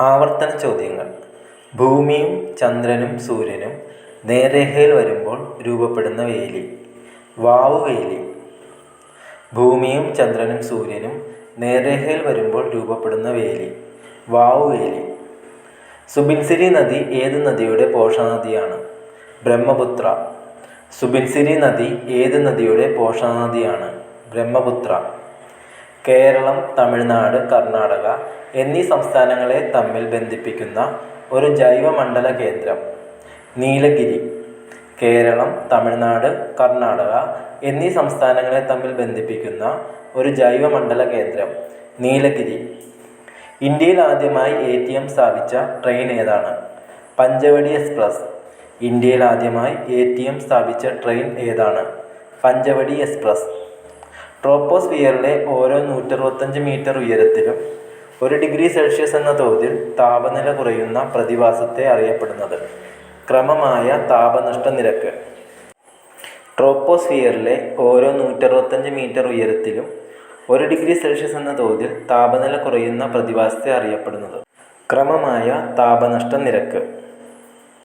ആവർത്തന ചോദ്യങ്ങൾ. ഭൂമിയും ചന്ദ്രനും സൂര്യനും നേർരേഖയിൽ വരുമ്പോൾ രൂപപ്പെടുന്ന വേലി. വാവുവേലി ഭൂമിയും ചന്ദ്രനും സൂര്യനും നേർരേഖയിൽ വരുമ്പോൾ രൂപപ്പെടുന്ന വേലി. വാവുവേലി സുബിൻസിരി നദി ഏത് നദിയുടെ പോഷണനദിയാണ് ബ്രഹ്മപുത്ര. സുബിൻസിരി നദി ഏത് നദിയുടെ പോഷണനദിയാണ് ബ്രഹ്മപുത്ര. കേരളം തമിഴ്നാട് കർണാടക എന്നീ സംസ്ഥാനങ്ങളെ തമ്മിൽ ബന്ധിപ്പിക്കുന്ന ഒരു ജൈവമണ്ഡല കേന്ദ്രം. നീലഗിരി കേരളം തമിഴ്നാട് കർണാടക എന്നീ സംസ്ഥാനങ്ങളെ തമ്മിൽ ബന്ധിപ്പിക്കുന്ന ഒരു ജൈവമണ്ഡല കേന്ദ്രം. നീലഗിരി. ഇന്ത്യയിൽ ആദ്യമായി എ ടി എം സ്ഥാപിച്ച ട്രെയിൻ ഏതാണ്? പഞ്ചവടി എക്സ്പ്രസ്. ഇന്ത്യയിൽ ആദ്യമായി എ ടി എം സ്ഥാപിച്ച ട്രെയിൻ ഏതാണ്? പഞ്ചവടി എക്സ്പ്രസ്. ട്രോപ്പോസ്ഫിയറിലെ ഓരോ നൂറ്ററുപത്തഞ്ച് മീറ്റർ ഉയരത്തിലും ഒരു ഡിഗ്രി സെൽഷ്യസ് എന്ന തോതിൽ താപനില കുറയുന്ന പ്രതിഭാസത്തെ അറിയപ്പെടുന്നത്. ക്രമമായ താപനഷ്ട നിരക്ക്. ട്രോപ്പോസ്ഫിയറിലെ ഓരോ നൂറ്ററുപത്തഞ്ച് മീറ്റർ ഉയരത്തിലും ഒരു ഡിഗ്രി സെൽഷ്യസ് എന്ന തോതിൽ താപനില കുറയുന്ന പ്രതിഭാസത്തെ അറിയപ്പെടുന്നത്. ക്രമമായ താപനഷ്ട നിരക്ക്.